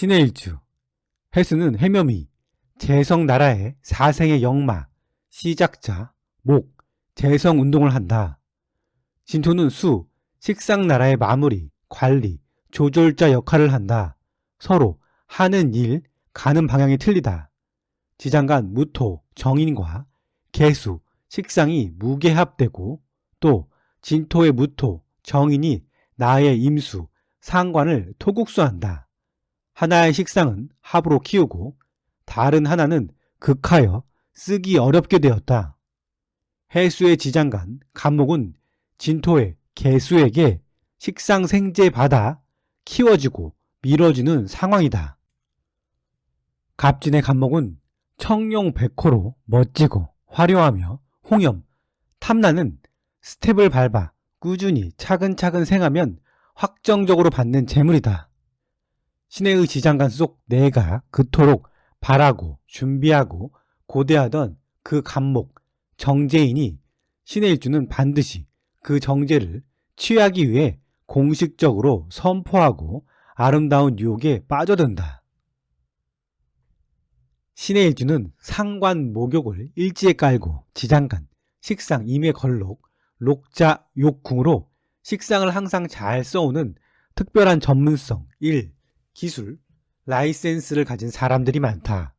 신의 일주 해수는 해묘미 재성 나라의 사생의 영마 시작자 목 재성 운동을 한다. 진토는 수 식상 나라의 마무리 관리 조절자 역할을 한다. 서로 하는 일 가는 방향이 틀리다. 지장간 무토 정인과 개수 식상이 무게합되고 또 진토의 무토 정인이 나의 임수 상관을 토국수한다. 하나의 식상은 합으로 키우고 다른 하나는 극하여 쓰기 어렵게 되었다. 해수의 지장간 간목은 진토의 개수에게 식상 생제 받아 키워지고 밀어주는 상황이다. 갑진의 간목은 청룡 백호로 멋지고 화려하며 홍염, 탐나는 스텝을 밟아 꾸준히 차근차근 생하면 확정적으로 받는 재물이다. 신의 지장간 속 내가 그토록 바라고 준비하고 고대하던 그 간목 정제인이 신의 일주는 반드시 그 정제를 취하기 위해 공식적으로 선포하고 아름다운 유혹에 빠져든다. 신의 일주는 상관 목욕을 일지에 깔고 지장간, 식상, 임의 걸록, 록자, 욕궁으로 식상을 항상 잘 써오는 특별한 전문성, 일, 기술, 라이센스를 가진 사람들이 많다.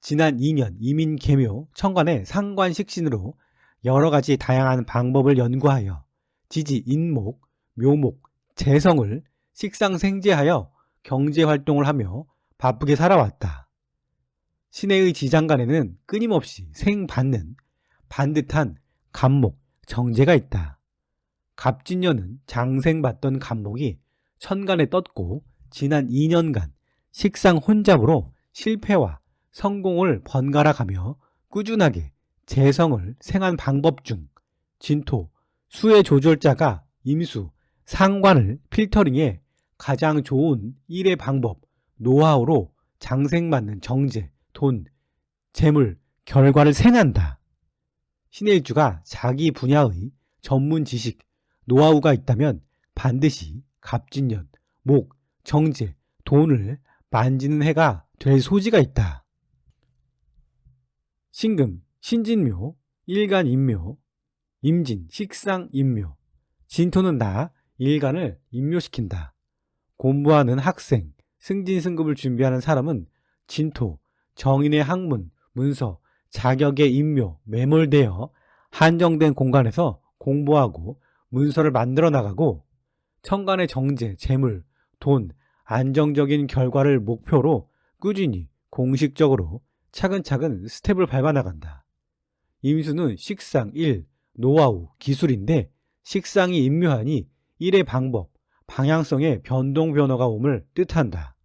지난 2년 이민 개묘 청관의 상관 식 신으로 여러 가지 다양한 방법을 연구하여 지지 인목, 묘목, 재성을 식상 생재하여 경제 활동을 하며 바쁘게 살아왔다. 시내의 지장간에는 끊임없이 생받는 반듯한 간목, 정제가 있다. 갑진년은 장생받던 간목이 천간에 떴고 지난 2년간 식상 혼잡으로 실패와 성공을 번갈아 가며 꾸준하게 재성을 생한 방법 중 진토, 수의 조절자가 임수, 상관을 필터링해 가장 좋은 일의 방법, 노하우로 장생맞는 정제, 돈, 재물, 결과를 생한다. 신의 일주가 자기 분야의 전문 지식, 노하우가 있다면 반드시 갑진년, 목, 정제, 돈을 만지는 해가 될 소지가 있다. 신금, 신진묘, 일간인묘, 임진, 식상인묘, 진토는 나, 일간을 인묘시킨다. 공부하는 학생, 승진승급을 준비하는 사람은 진토, 정인의 학문, 문서, 자격의 인묘, 매몰되어 한정된 공간에서 공부하고 문서를 만들어 나가고 천간의 정제, 재물, 돈, 안정적인 결과를 목표로 꾸준히 공식적으로 차근차근 스텝을 밟아 나간다. 임수는 식상 1, 노하우, 기술인데 식상이 임묘하니 일의 방법, 방향성의 변동 변화가 옴을 뜻한다.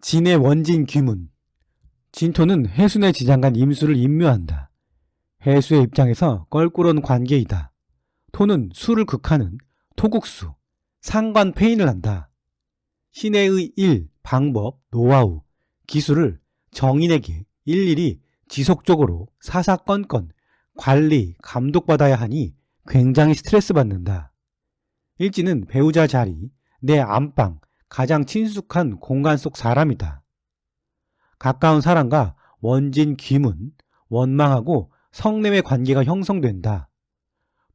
진의 원진 귀문 진토는 해순의 지장간 임수를 임묘한다. 해수의 입장에서 껄끄러운 관계이다. 토는 수를 극하는 토국수, 상관 페인을 한다. 신의 일, 방법, 노하우, 기술을 정인에게 일일이 지속적으로 사사건건 관리, 감독받아야 하니 굉장히 스트레스 받는다. 일지는 배우자 자리, 내 안방, 가장 친숙한 공간 속 사람이다. 가까운 사람과 원진 귀문, 원망하고 성냄의 관계가 형성된다.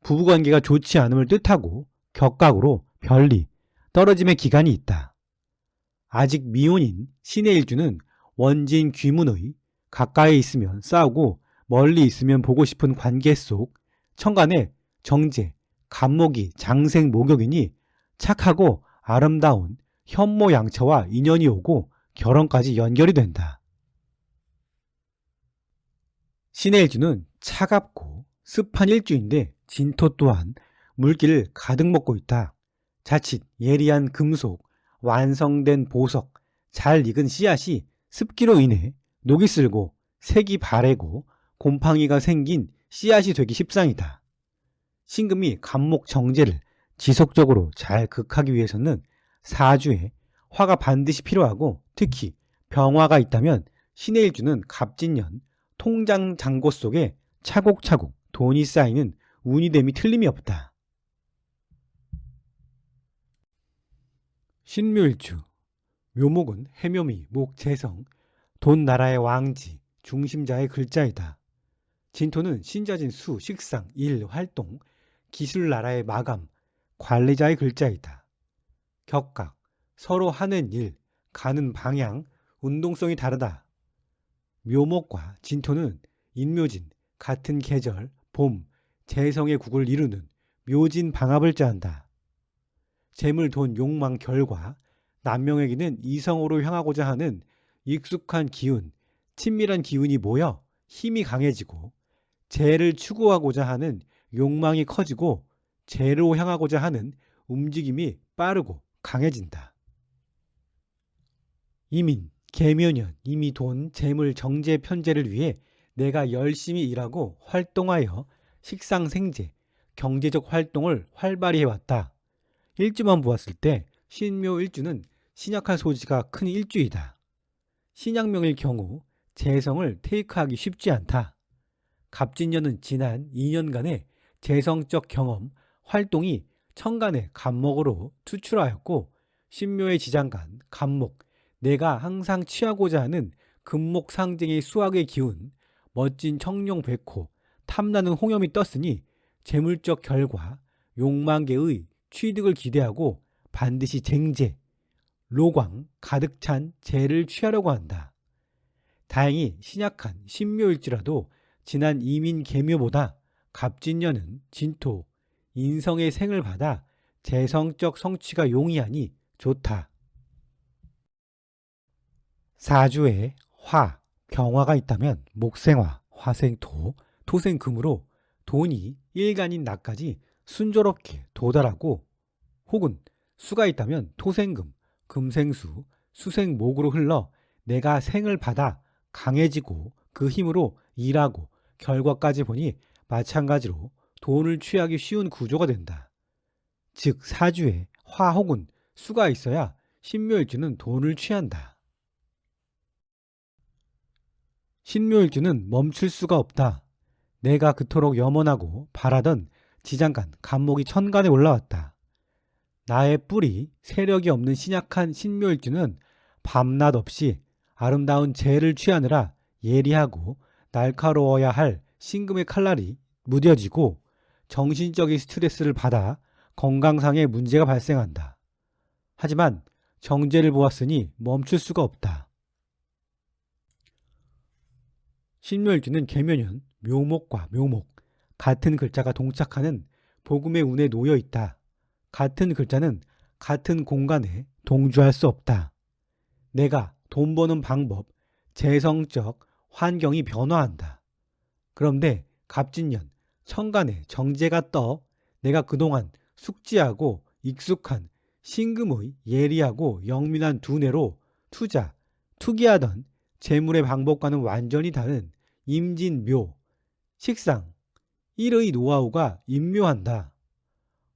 부부관계가 좋지 않음을 뜻하고 격각으로 별리, 떨어짐의 기간이 있다. 아직 미혼인 신의 일주는 원진 귀문의 가까이 있으면 싸우고 멀리 있으면 보고 싶은 관계 속 천간에 정제, 간목이 장생 목욕이니 착하고 아름다운 현모 양처와 인연이 오고 결혼까지 연결이 된다. 신의 일주는 차갑고 습한 일주인데 진토 또한 물기를 가득 먹고 있다. 자칫 예리한 금속, 완성된 보석, 잘 익은 씨앗이 습기로 인해 녹이 쓸고 색이 바래고 곰팡이가 생긴 씨앗이 되기 십상이다. 신금이 간목 정제를 지속적으로 잘 극하기 위해서는 사주에 화가 반드시 필요하고 특히 병화가 있다면 신의 일주는 갑진년 통장 잔고 속에 차곡차곡 돈이 쌓이는 운이 됨이 틀림이 없다. 신묘일주 묘목은 해묘미, 목, 재성, 돈 나라의 왕지, 중심자의 글자이다. 진토는 신자진 수, 식상, 일, 활동, 기술 나라의 마감, 관리자의 글자이다. 격각, 서로 하는 일, 가는 방향, 운동성이 다르다. 묘목과 진토는 인묘진, 같은 계절, 봄, 재성의 국을 이루는 묘진 방합을 짜한다. 재물, 돈, 욕망, 결과, 남명에게는 이성으로 향하고자 하는 익숙한 기운, 친밀한 기운이 모여 힘이 강해지고 재를 추구하고자 하는 욕망이 커지고 재로 향하고자 하는 움직임이 빠르고 강해진다. 이민, 계묘년, 이미 돈, 재물, 정제, 편제를 위해 내가 열심히 일하고 활동하여 식상생재, 경제적 활동을 활발히 해왔다. 일주만 보았을 때 신묘 일주는 신약할 소지가 큰 일주이다. 신약명일 경우 재성을 테이크하기 쉽지 않다. 갑진년은 지난 2년간의 재성적 경험, 활동이 천간의 간목으로 투출하였고 신묘의 지장간, 간목, 내가 항상 취하고자 하는 금목 상징의 수학의 기운, 멋진 청룡 백호, 탐나는 홍염이 떴으니 재물적 결과, 욕망계의 취득을 기대하고 반드시 쟁제, 로광, 가득 찬 재를 취하려고 한다. 다행히 신약한 신묘일지라도 지난 이민 개묘보다 갑진년은 진토, 인성의 생을 받아 재성적 성취가 용이하니 좋다. 사주에 화, 병화가 있다면 목생화, 화생토, 토생금으로 돈이 일간인 나까지 순조롭게 도달하고 혹은 수가 있다면 토생금, 금생수, 수생목으로 흘러 내가 생을 받아 강해지고 그 힘으로 일하고 결과까지 보니 마찬가지로 돈을 취하기 쉬운 구조가 된다. 즉 사주에 화 혹은 수가 있어야 신묘일주는 돈을 취한다. 신묘일주는 멈출 수가 없다. 내가 그토록 염원하고 바라던 지장간 간목이 천간에 올라왔다. 나의 뿔이 세력이 없는 신약한 신묘일주는 밤낮 없이 아름다운 재를 취하느라 예리하고 날카로워야 할 신금의 칼날이 무뎌지고 정신적인 스트레스를 받아 건강상의 문제가 발생한다. 하지만 정제를 보았으니 멈출 수가 없다. 신묘일주는 계면은 묘목과 묘목, 같은 글자가 동착하는 복음의 운에 놓여 있다. 같은 글자는 같은 공간에 동주할 수 없다. 내가 돈 버는 방법, 재성적 환경이 변화한다. 그런데 갑진년, 천간에 정제가 떠 내가 그동안 숙지하고 익숙한 신금의 예리하고 영민한 두뇌로 투자, 투기하던 재물의 방법과는 완전히 다른 임진묘, 식상, 일의 노하우가 임묘한다.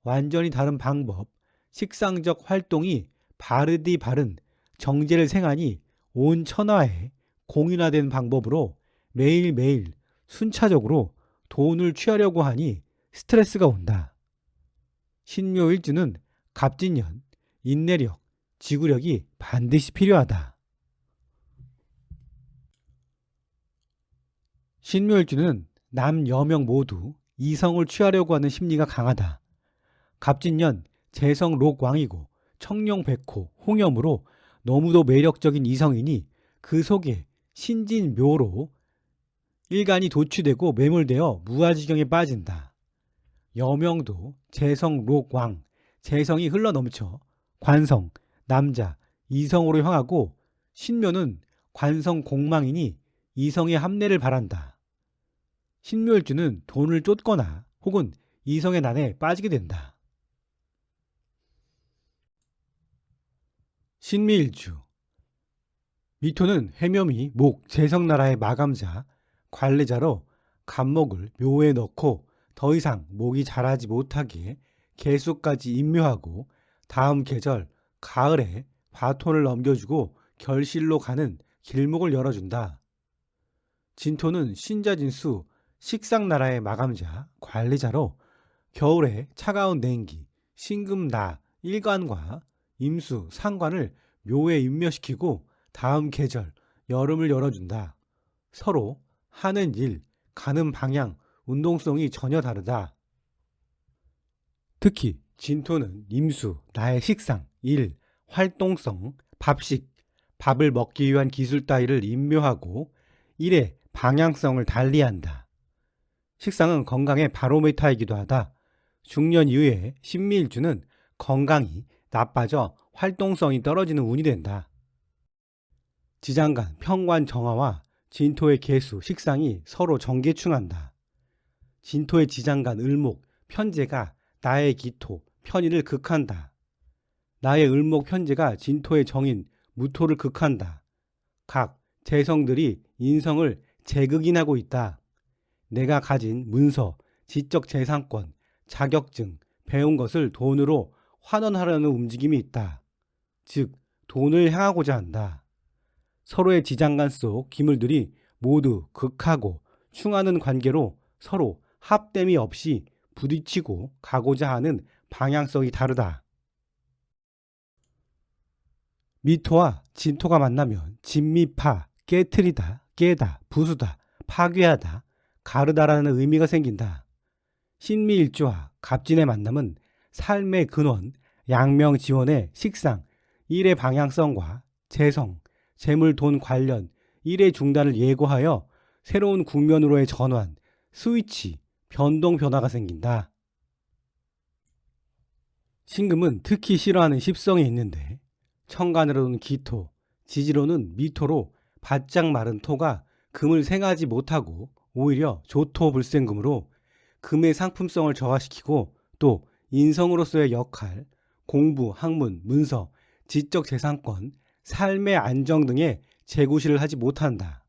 완전히 다른 방법, 식상적 활동이 바르디 바른 정제를 생하니 온 천하에 공인화된 방법으로 매일매일 순차적으로 돈을 취하려고 하니 스트레스가 온다. 신묘일주는 갑진년, 인내력, 지구력이 반드시 필요하다. 신묘일주는 남 여명 모두 이성을 취하려고 하는 심리가 강하다. 갑진년 재성 록왕이고 청룡 백호 홍염으로 너무도 매력적인 이성이니 그 속에 신진묘로 일간이 도취되고 매몰되어 무아지경에 빠진다. 여명도 재성 록왕 재성이 흘러넘쳐 관성 남자 이성으로 향하고 신묘는 관성 공망이니 이성의 합례를 바란다. 신묘일주는 돈을 쫓거나 혹은 이성의 난에 빠지게 된다. 신미일주 미토는 해묘미 목 재성나라의 마감자 관리자로 간목을 묘에 넣고 더 이상 목이 자라지 못하게 개수까지 임묘하고 다음 계절 가을에 바톤을 넘겨주고 결실로 가는 길목을 열어준다. 진토는 신자진수 식상나라의 마감자 관리자로 겨울에 차가운 냉기, 신금나 일간과 임수, 상관을 묘에 인묘시키고 다음 계절, 여름을 열어준다. 서로 하는 일, 가는 방향, 운동성이 전혀 다르다. 특히 진토는 임수, 나의 식상, 일, 활동성, 밥식, 밥을 먹기 위한 기술 따위를 임묘하고 일의 방향성을 달리한다. 식상은 건강의 바로메타이기도 하다. 중년 이후에 신미일주는 건강이 나빠져 활동성이 떨어지는 운이 된다. 지장간, 평관 정화와 진토의 개수, 식상이 서로 정계충한다. 진토의 지장간, 을목, 편제가 나의 기토, 편인을 극한다. 나의 을목, 편제가 진토의 정인, 무토를 극한다. 각 재성들이 인성을 재극인하고 있다. 내가 가진 문서, 지적 재산권, 자격증, 배운 것을 돈으로 환원하려는 움직임이 있다. 즉, 돈을 향하고자 한다. 서로의 지장간 속 기물들이 모두 극하고 충하는 관계로 서로 합됨이 없이 부딪히고 가고자 하는 방향성이 다르다. 미토와 진토가 만나면 진미파, 깨트리다, 깨다, 부수다, 파괴하다, 가르다라는 의미가 생긴다. 신미일주와 갑진의 만남은 삶의 근원, 양명 지원의 식상, 일의 방향성과 재성, 재물, 돈 관련 일의 중단을 예고하여 새로운 국면으로의 전환, 스위치, 변동 변화가 생긴다. 신금은 특히 싫어하는 십성이 있는데 청간으로는 기토, 지지로는 미토로 바짝 마른 토가 금을 생하지 못하고 오히려 조토불생금으로 금의 상품성을 저하시키고 또 인성으로서의 역할, 공부, 학문, 문서, 지적 재산권, 삶의 안정 등의 재구실을 하지 못한다.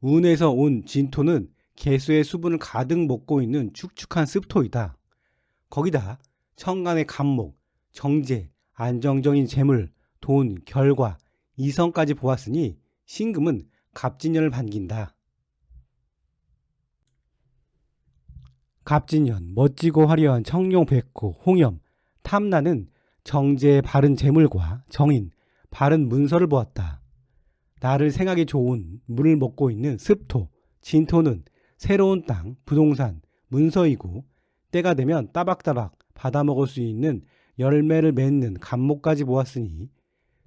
운에서 온 진토는 개수의 수분을 가득 먹고 있는 축축한 습토이다. 거기다 청간의 간목, 정제, 안정적인 재물, 돈, 결과, 이성까지 보았으니 신금은 갑진년을 반긴다. 갑진년, 멋지고 화려한 청룡 백호, 홍염, 탐나는 정제의 바른 재물과 정인, 바른 문서를 보았다. 나를 생하기 좋은 물을 먹고 있는 습토, 진토는 새로운 땅, 부동산, 문서이고 때가 되면 따박따박 받아먹을 수 있는 열매를 맺는 감목까지 보았으니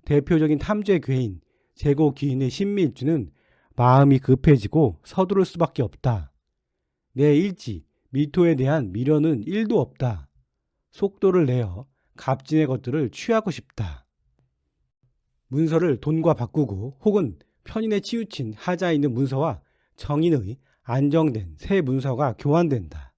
대표적인 탐죄 괴인, 재고 기인의 신밀주는 마음이 급해지고 서두를 수밖에 없다. 내 일지, 미토에 대한 미련은 1도 없다. 속도를 내어 갑진의 것들을 취하고 싶다. 문서를 돈과 바꾸고 혹은 편인에 치우친 하자 있는 문서와 정인의 안정된 새 문서가 교환된다.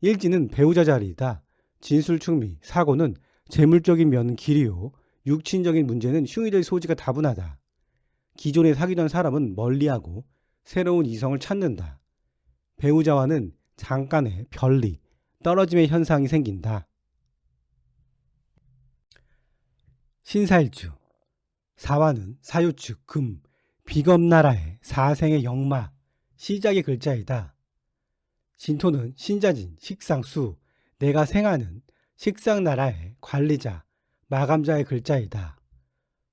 일지는 배우자 자리이다. 진술 충미, 사고는 재물적인 면은 길이요. 육친적인 문제는 흉이 될 소지가 다분하다. 기존에 사귀던 사람은 멀리하고 새로운 이성을 찾는다. 배우자와는 잠깐의 별리, 떨어짐의 현상이 생긴다. 신사일주 사화는 사유축, 금, 비검나라의 사생의 영마, 시작의 글자이다. 진토는 신자진, 식상수, 내가 생하는 식상나라의 관리자, 마감자의 글자이다.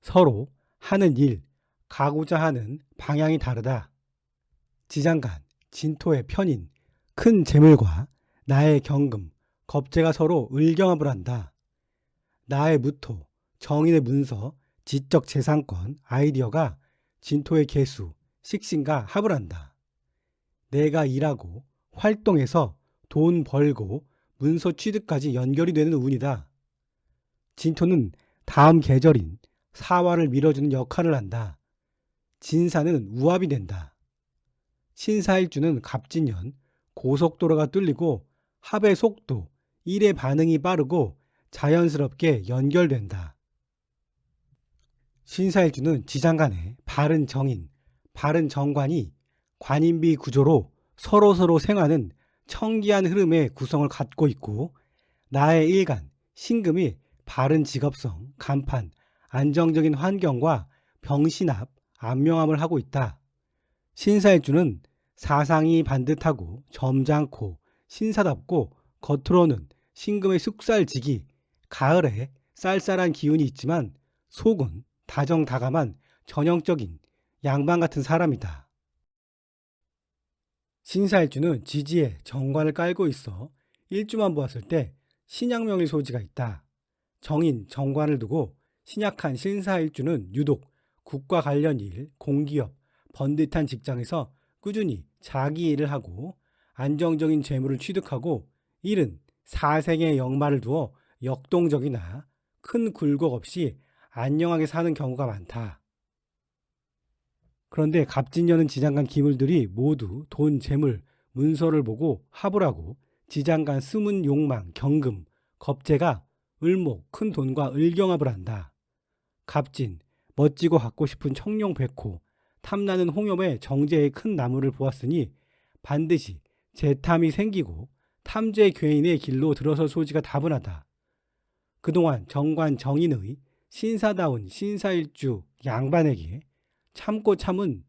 서로 하는 일, 가고자 하는 방향이 다르다. 지장간, 진토의 편인, 큰 재물과 나의 경금, 겁재가 서로 을경합을 한다. 나의 무토, 정인의 문서, 지적 재산권, 아이디어가 진토의 개수, 식신과 합을 한다. 내가 일하고 활동해서 돈 벌고 문서 취득까지 연결이 되는 운이다. 진토는 다음 계절인 사화를 밀어주는 역할을 한다. 진사는 우합이 된다. 신사일주는 갑진년, 고속도로가 뚫리고 합의 속도, 일의 반응이 빠르고 자연스럽게 연결된다. 신사일주는 지장간의 바른 정인, 바른 정관이 관인비 구조로 서로서로 생하는 청기한 흐름의 구성을 갖고 있고 나의 일간, 신금이 바른 직업성, 간판, 안정적인 환경과 병신합, 안명함을 하고 있다. 신사일주는 사상이 반듯하고 점잖고 신사답고 겉으로는 신금의 쑥살지기, 가을에 쌀쌀한 기운이 있지만 속은 다정다감한 전형적인 양반 같은 사람이다. 신사일주는 지지에 정관을 깔고 있어 일주만 보았을 때 신약명일 소지가 있다. 정인, 정관을 두고 신약한 신사일주는 유독 국가 관련 일, 공기업, 번듯한 직장에서 꾸준히 자기 일을 하고 안정적인 재물을 취득하고 일은 사생의 역마를 두어 역동적이나 큰 굴곡 없이 안녕하게 사는 경우가 많다. 그런데 갑진년은 지장간 기물들이 모두 돈, 재물, 문서를 보고 합을 하고 지장간 숨은 욕망, 경금, 겁재가 을목, 큰 돈과 을경합을 한다. 갑진, 멋지고 갖고 싶은 청룡 백호, 탐나는 홍염의 정제의 큰 나무를 보았으니 반드시 재탐이 생기고 탐제 괴인의 길로 들어설 소지가 다분하다. 그동안 정관 정인의 신사다운 신사일주 양반에게 참고 참은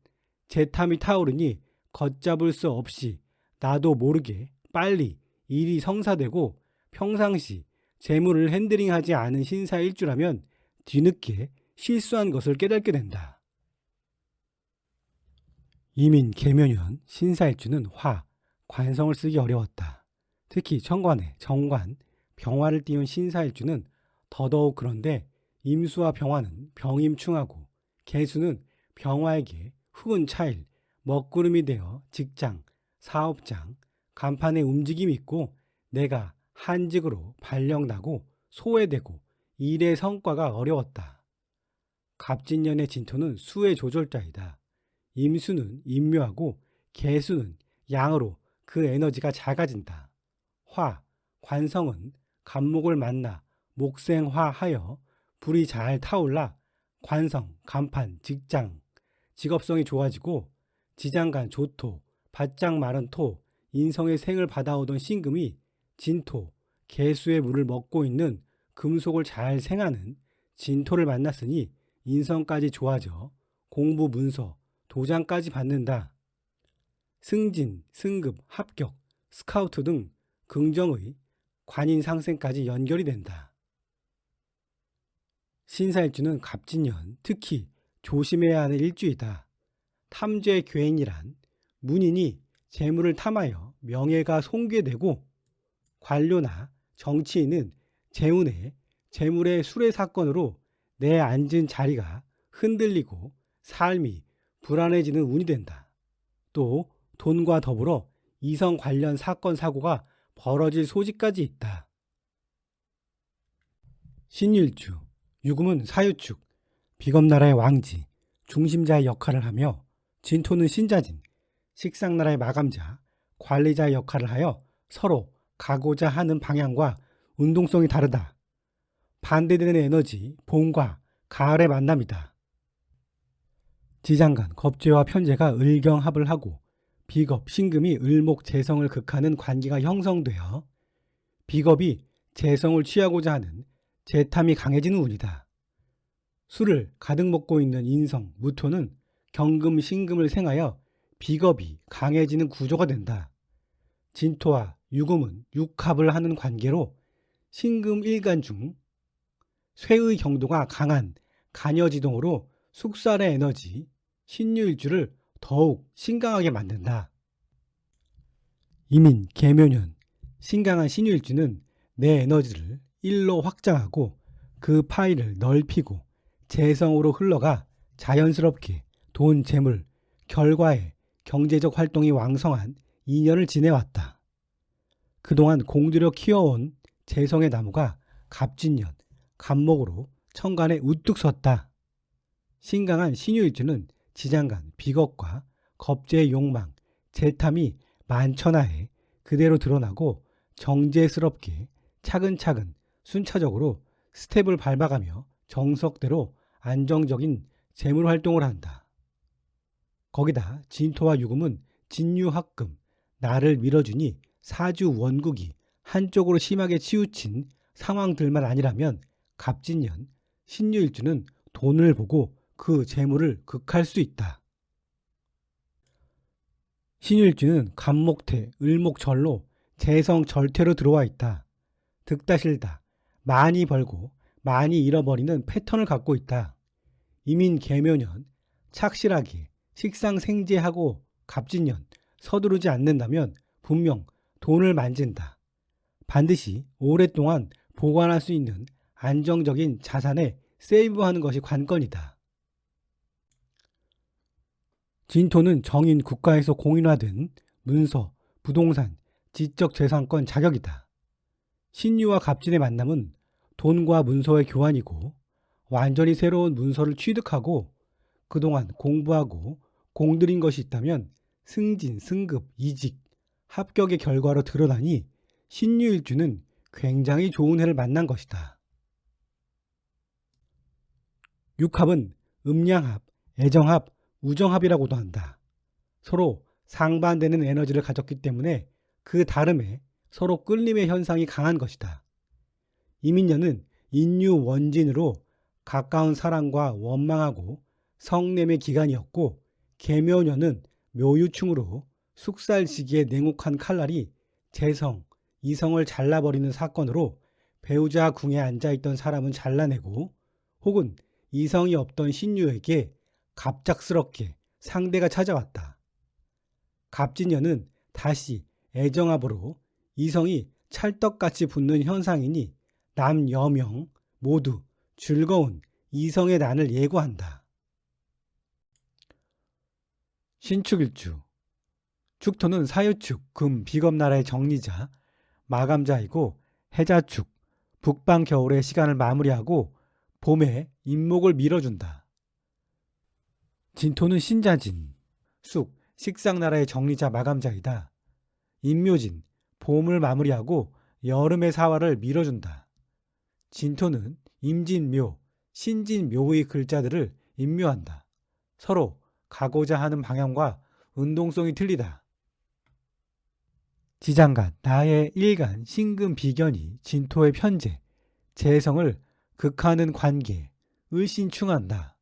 재탐이 타오르니 걷잡을 수 없이 나도 모르게 빨리 일이 성사되고 평상시 재물을 핸들링하지 않은 신사일주라면 뒤늦게 실수한 것을 깨닫게 된다. 이민 계면현 신사일주는 화, 관성을 쓰기 어려웠다. 특히 청관에 정관, 병화를 띄운 신사일주는 더더욱 그런데 임수와 병화는 병임충하고 개수는 병화에게 흑은 차일, 먹구름이 되어 직장, 사업장, 간판의 움직임이 있고 내가 한직으로 발령나고 소외되고 일의 성과가 어려웠다. 갑진년의 진토는 수의 조절자이다. 임수는 임묘하고 개수는 양으로 그 에너지가 작아진다. 화, 관성은 간목을 만나 목생화하여 불이 잘 타올라 관성, 간판, 직장, 직업성이 좋아지고 지장간 조토, 바짝 마른 토, 인성의 생을 받아오던 신금이 진토, 개수의 물을 먹고 있는 금속을 잘 생하는 진토를 만났으니 인성까지 좋아져 공부 문서, 도장까지 받는다. 승진, 승급, 합격, 스카우트 등 긍정의 관인 상생까지 연결이 된다. 신사일주는 갑진년, 특히 조심해야 하는 일주이다. 탐죄 괴인이란 문인이 재물을 탐하여 명예가 손괴되고 관료나 정치인은 재운에 재물의 수레 사건으로 내 앉은 자리가 흔들리고 삶이 불안해지는 운이 된다. 또 돈과 더불어 이성 관련 사건 사고가 벌어질 소지까지 있다. 신일주, 유금은 사유축, 비검나라의 왕지, 중심자의 역할을 하며 진토는 신자진, 식상나라의 마감자, 관리자의 역할을 하여 서로 가고자 하는 방향과 운동성이 다르다. 반대되는 에너지, 봄과 가을의 만남이다. 지장간, 겁재와 편재가 을경합을 하고 비겁, 신금이 을목, 재성을 극하는 관계가 형성되어 비겁이 재성을 취하고자 하는 재탐이 강해지는 운이다. 술을 가득 먹고 있는 인성, 무토는 경금, 신금을 생하여 비겁이 강해지는 구조가 된다. 진토와 유금은 육합을 하는 관계로 신금 일간 중 쇠의 경도가 강한 간여지동으로 숙살의 에너지, 신유일주를 더욱 신강하게 만든다. 이민, 계묘년, 신강한 신유일주는 내 에너지를 일로 확장하고 그 파일을 넓히고 재성으로 흘러가 자연스럽게 돈, 재물, 결과에 경제적 활동이 왕성한 2년을 지내왔다. 그동안 공들여 키워온 재성의 나무가 갑진년, 갑목으로 천간에 우뚝 섰다. 신강한 신유일주는 지장간, 비겁과 겁제의 욕망, 재탐이 만천하에 그대로 드러나고 정제스럽게 차근차근 순차적으로 스텝을 밟아가며 정석대로 안정적인 재물 활동을 한다. 거기다 진토와 유금은 진유합금, 나를 밀어주니 사주 원국이 한쪽으로 심하게 치우친 상황들만 아니라면 갑진년, 신유일주는 돈을 보고 그 재물을 극할 수 있다. 신유일주는 간목태, 을목절로 재성절태로 들어와 있다. 득다실다, 많이 벌고 많이 잃어버리는 패턴을 갖고 있다. 이민 개묘년, 착실하게 식상 생재하고 갑진년, 서두르지 않는다면 분명 돈을 만진다. 반드시 오랫동안 보관할 수 있는 안정적인 자산에 세이브하는 것이 관건이다. 진토는 정인 국가에서 공인화된 문서, 부동산, 지적재산권 자격이다. 신유와 갑진의 만남은 돈과 문서의 교환이고 완전히 새로운 문서를 취득하고 그동안 공부하고 공들인 것이 있다면 승진, 승급, 이직, 합격의 결과로 드러나니 신유일주는 굉장히 좋은 해를 만난 것이다. 육합은 음양합, 애정합, 우정합이라고도 한다. 서로 상반되는 에너지를 가졌기 때문에 그 다름에 서로 끌림의 현상이 강한 것이다. 이민년은 인유 원진으로 가까운 사랑과 원망하고 성냄의 기간이었고 개묘년은 묘유충으로 숙살 시기에 냉혹한 칼날이 재성, 이성을 잘라버리는 사건으로 배우자 궁에 앉아있던 사람은 잘라내고 혹은 이성이 없던 신유에게 갑작스럽게 상대가 찾아왔다. 갑진년은 다시 애정합으로 이성이 찰떡같이 붙는 현상이니 남여명 모두 즐거운 이성의 난을 예고한다. 신축일주 축토는 사유축, 금, 비겁나라의 정리자, 마감자이고 해자축, 북방 겨울의 시간을 마무리하고 봄에 인목을 밀어준다. 진토는 신자진, 쑥, 식상나라의 정리자 마감자이다. 인묘진, 봄을 마무리하고 여름의 사화를 밀어준다. 진토는 임진묘, 신진묘의 글자들을 임묘한다. 서로 가고자 하는 방향과 운동성이 틀리다. 지장간, 나의 일간, 신금 비견이 진토의 편제, 재성을 극하는 관계, 을신충한다.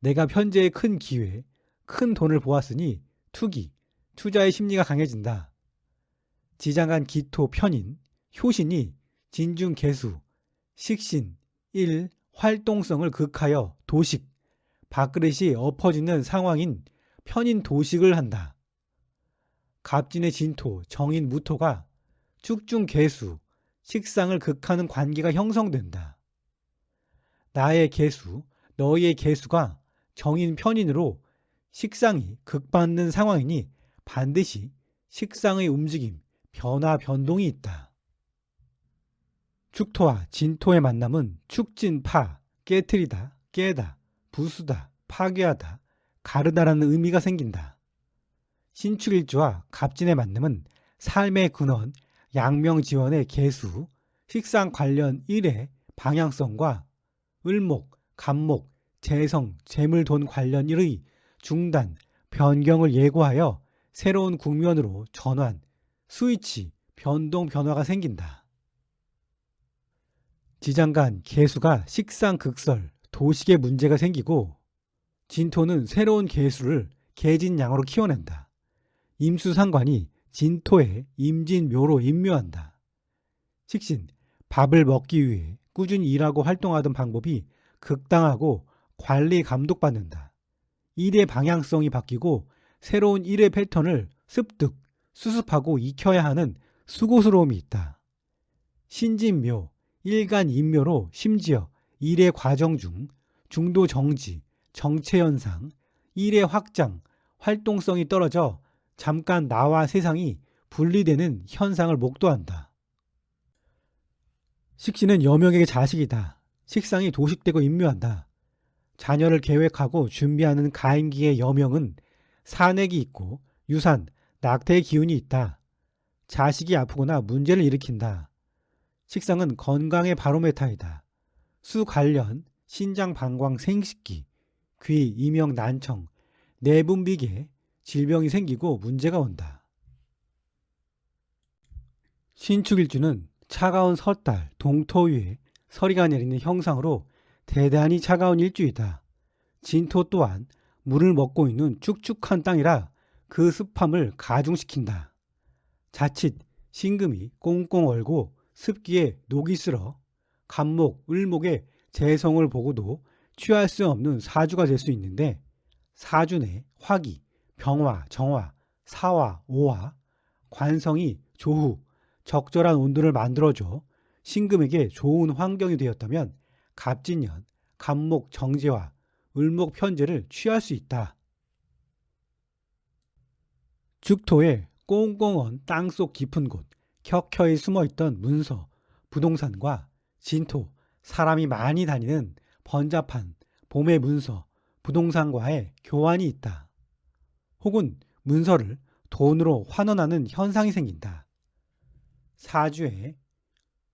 내가 편제의 큰 기회, 큰 돈을 보았으니 투기, 투자의 심리가 강해진다. 지장간 기토 편인, 효신이 진중 개수, 식신, 일, 활동성을 극하여 도식, 밥그릇이 엎어지는 상황인 편인 도식을 한다. 갑진의 진토, 정인 무토가 축중 개수, 식상을 극하는 관계가 형성된다. 나의 개수, 너희의 개수가 정인 편인으로 식상이 극받는 상황이니 반드시 식상의 움직임, 변화, 변동이 있다. 축토와 진토의 만남은 축진파, 깨트리다, 깨다, 부수다, 파괴하다, 가르다라는 의미가 생긴다. 신축일주와 갑진의 만남은 삶의 근원, 양명지원의 개수, 식상 관련 일의 방향성과 을목, 간목, 재성, 재물돈 관련 일의 중단, 변경을 예고하여 새로운 국면으로 전환, 스위치, 변동, 변화가 생긴다. 지장간 개수가 식상 극설, 도식의 문제가 생기고 진토는 새로운 개수를 개진양으로 키워낸다. 임수상관이 진토에 임진묘로 임묘한다. 식신, 밥을 먹기 위해 꾸준히 일하고 활동하던 방법이 극당하고 관리 감독받는다. 일의 방향성이 바뀌고 새로운 일의 패턴을 습득, 수습하고 익혀야 하는 수고스러움이 있다. 신진묘, 일간인묘로 심지어 일의 과정 중 중도 정지, 정체 현상, 일의 확장, 활동성이 떨어져 잠깐 나와 세상이 분리되는 현상을 목도한다. 식신은 여명에게 자식이다. 식상이 도식되고 임묘한다. 자녀를 계획하고 준비하는 가임기의 여명은 산액이 있고 유산, 낙태의 기운이 있다. 자식이 아프거나 문제를 일으킨다. 식상은 건강의 바로메타이다. 수 관련, 신장 방광 생식기, 귀, 이명 난청, 내분비계, 질병이 생기고 문제가 온다. 신축일주는 차가운 설달, 동토 위에 서리가 내리는 형상으로 대단히 차가운 일주이다. 진토 또한 물을 먹고 있는 축축한 땅이라 그 습함을 가중시킨다. 자칫 신금이 꽁꽁 얼고 습기에 녹이 쓸어 간목, 을목의 재성을 보고도 취할 수 없는 사주가 될 수 있는데 사주 내 화기, 병화, 정화, 사화, 오화, 관성이 조후, 적절한 온도를 만들어줘 신금에게 좋은 환경이 되었다면 갑진년, 간목 정제와 을목 편제를 취할 수 있다. 죽토의 꽁꽁언 땅속 깊은 곳, 켜켜이 숨어있던 문서, 부동산과 진토, 사람이 많이 다니는 번잡한 봄의 문서, 부동산과의 교환이 있다. 혹은 문서를 돈으로 환원하는 현상이 생긴다. 사주에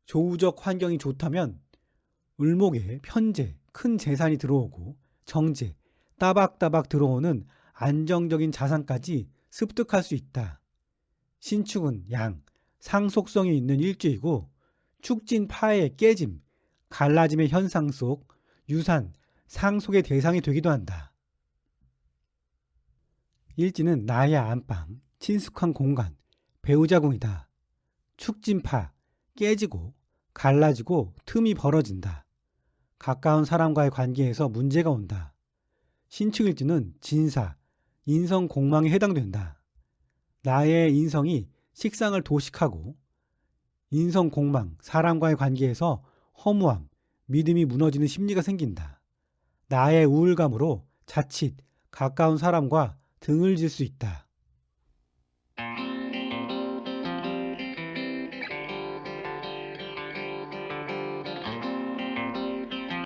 조우적 환경이 좋다면 을목에 편재, 큰 재산이 들어오고 정제, 따박따박 들어오는 안정적인 자산까지 습득할 수 있다. 신축은 양, 상속성이 있는 일주이고 축진 파의 깨짐, 갈라짐의 현상 속 유산, 상속의 대상이 되기도 한다. 일지는 나의 안방, 친숙한 공간, 배우자궁이다. 축진파, 깨지고, 갈라지고, 틈이 벌어진다. 가까운 사람과의 관계에서 문제가 온다. 신축일지는 진사, 인성 공망에 해당된다. 나의 인성이 식상을 도식하고, 인성 공망, 사람과의 관계에서 허무함, 믿음이 무너지는 심리가 생긴다. 나의 우울감으로 자칫 가까운 사람과 등을 질 수 있다.